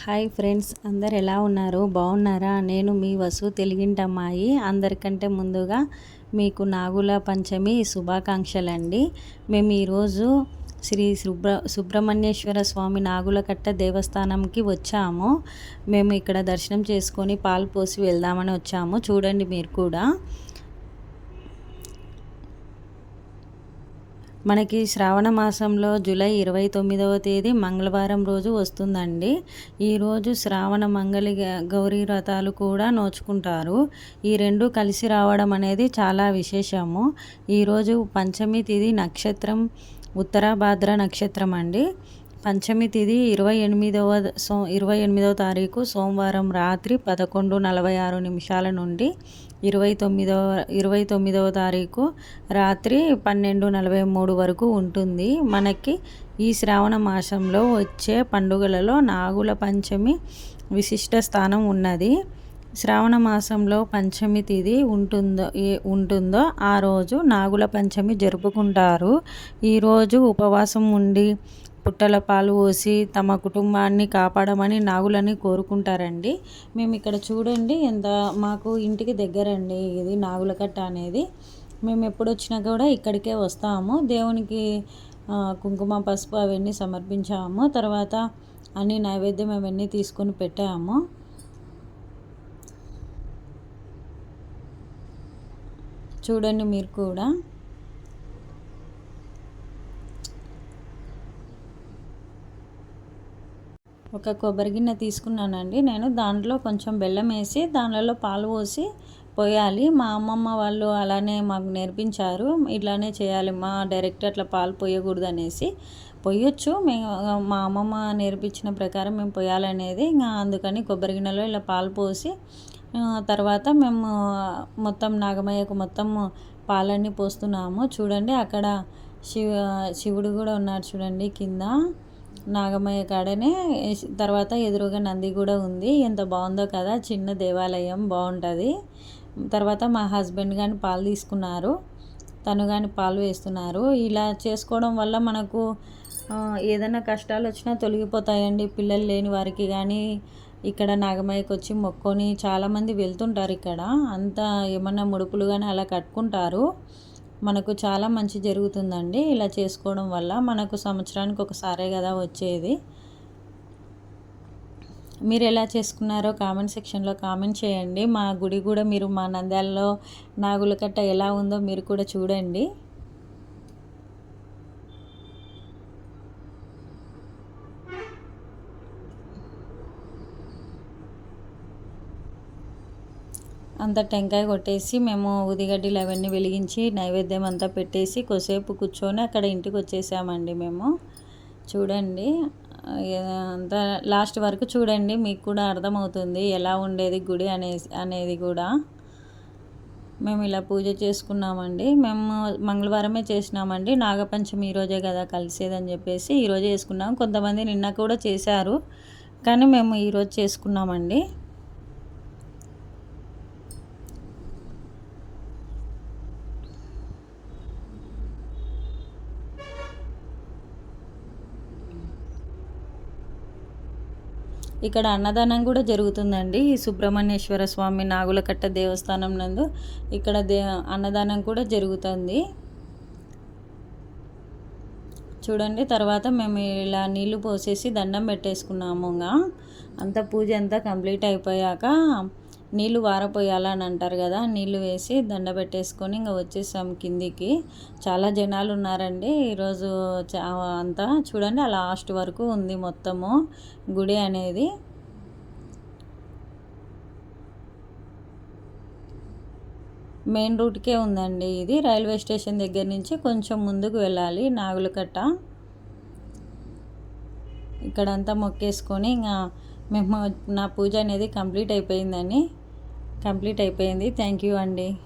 Hi friends అందరు ఎలా ఉన్నారు? బాగున్నారా? నేను మీ వసు తెలుగింటమ్మాయి. అందరికంటే ముందుగా మీకు నాగుల పంచమి శుభాకాంక్షలు అండి మేము ఈరోజు శ్రీ సుబ్ర సుబ్రహ్మణ్యేశ్వర స్వామి నాగులకట్ట దేవస్థానంకి వచ్చాము. మేము ఇక్కడ దర్శనం చేసుకొని పాలు పోసి వెళ్దామని వచ్చాము. చూడండి మీరు కూడా. మనకి శ్రావణ మాసంలో జూలై ఇరవై తొమ్మిదవ తేదీ మంగళవారం రోజు వస్తుందండి. ఈరోజు శ్రావణ మంగళి గౌరీ వ్రతాలు కూడా నోచుకుంటారు. ఈ రెండు కలిసి రావడం అనేది చాలా విశేషము. ఈరోజు పంచమి తిది నక్షత్రం ఉత్తరాభాద్ర నక్షత్రం అండి పంచమి తిథి ఇరవై ఎనిమిదవ సో ఇరవై ఎనిమిదవ తారీఖు సోమవారం రాత్రి పదకొండు నలభై ఆరు నిమిషాల నుండి ఇరవై తొమ్మిదవ ఇరవై తొమ్మిదవ తారీఖు రాత్రి పన్నెండు నలభై మూడు వరకు ఉంటుంది. మనకి ఈ శ్రావణ మాసంలో వచ్చే పండుగలలో నాగుల పంచమి విశిష్ట స్థానం ఉన్నది. శ్రావణ మాసంలో పంచమి తిథి ఉంటుందో ఏ ఉంటుందో ఆ రోజు నాగుల పంచమి జరుపుకుంటారు. ఈరోజు ఉపవాసం ఉండి పుట్టల పాలు పోసి తమ కుటుంబాన్ని కాపాడమని నాగులని కోరుకుంటారండి. మేము ఇక్కడ చూడండి ఎంత మాకు ఇంటికి దగ్గరండి ఇది నాగులకట్ట అనేది. మేము ఎప్పుడు వచ్చినా కూడా ఇక్కడికే వస్తాము. దేవునికి కుంకుమ పసుపు అవన్నీ సమర్పించాము. తర్వాత అన్ని నైవేద్యం అవన్నీ తీసుకొని పెట్టాము. చూడండి మీరు కూడా. ఒక కొబ్బరి గిన్నె తీసుకున్నానండి. నేను దాంట్లో కొంచెం బెల్లం వేసి దానిలో పాలు పోసి పోయాలి. మా అమ్మమ్మ వాళ్ళు అలానే మాకు నేర్పించారు. ఇట్లానే చేయాలి మా డైరెక్ట్ అట్లా పాలు పోయకూడదు అనేసి పొయ్యొచ్చు మేము మా అమ్మమ్మ నేర్పించిన ప్రకారం మేము పోయాలనేది. ఇంకా అందుకని కొబ్బరి గిన్నెలో ఇలా పాలు పోసి తర్వాత మేము మొత్తం నాగమయ్యకు మొత్తం పాలన్నీ పోస్తున్నాము. చూడండి అక్కడ శివ శివుడు కూడా ఉన్నాడు చూడండి కింద. నాగమయ్య కాడనే తర్వాత ఎదురుగా నంది కూడా ఉంది. ఎంత బాగుందో కదా చిన్న దేవాలయం బాగుంటుంది. తర్వాత మా హస్బెండ్ కానీ పాలు తీసుకున్నారు. తను కానీ పాలు వేస్తున్నారు. ఇలా చేసుకోవడం వల్ల మనకు ఏదైనా కష్టాలు వచ్చినా తొలగిపోతాయండి. పిల్లలు లేని వారికి కానీ ఇక్కడ నాగమయ్యకి వచ్చి మొక్కొని చాలామంది వెళ్తుంటారు ఇక్కడ. అంతా ఏమన్నా ముడుపులు కానీ అలా కట్టుకుంటారు. మనకు చాలా మంచి జరుగుతుందండి ఇలా చేసుకోవడం వల్ల. మనకు సంవత్సరానికి ఒకసారే కదా వచ్చేది. మీరు ఎలా చేసుకున్నారో కామెంట్ సెక్షన్లో కామెంట్ చేయండి. మా గుడి కూడా మీరు మా నంద్యాలలో నాగులకట్ట ఎలా ఉందో మీరు కూడా చూడండి. అంత టెంకాయ కొట్టేసి మేము ఉదిగడ్డలు అవన్నీ వెలిగించి నైవేద్యం అంతా పెట్టేసి కొసేపు కూర్చొని అక్కడ ఇంటికి వచ్చేసామండి మేము. చూడండి అంతా లాస్ట్ వరకు చూడండి మీకు కూడా అర్థమవుతుంది ఎలా ఉండేది గుడి అనే అనేది కూడా. మేము ఇలా పూజ చేసుకున్నామండి. మేము మంగళవారమే చేసినామండి. నాగపంచమి ఈరోజే కదా కలిసేదని చెప్పేసి ఈరోజే చేసుకున్నాం. కొంతమంది నిన్న కూడా చేశారు కానీ మేము ఈరోజు చేసుకున్నామండి. ఇక్కడ అన్నదానం కూడా జరుగుతుందండి. ఈ సుబ్రహ్మణ్యేశ్వర స్వామి నాగులకట్ట దేవస్థానం నందు ఇక్కడ దే అన్నదానం కూడా జరుగుతుంది. చూడండి తర్వాత మేము ఇలా నీళ్ళు పోసేసి దండం పెట్టేసుకున్నాము అంత పూజ అంతా కంప్లీట్ అయిపోయాక నీళ్ళు వారపోయాలని అంటారు కదా నీళ్ళు వేసి దండ పెట్టేసుకొని ఇంకా వచ్చేసాం కిందికి. చాలా జనాలు ఉన్నారండి. ఈరోజు అంతా చూడండి ఆ లాస్ట్ వరకు ఉంది మొత్తము గుడి అనేది. మెయిన్ రూట్కే ఉందండి ఇది. రైల్వే స్టేషన్ దగ్గర నుంచి కొంచెం ముందుకు వెళ్ళాలి నాగులకట్ట. ఇక్కడంతా మొక్కేసుకొని ఇంకా మేము నా పూజ అనేది కంప్లీట్ అయిపోయిందని కంప్లీట్ అయిపోయింది. థ్యాంక్ యూ అండి.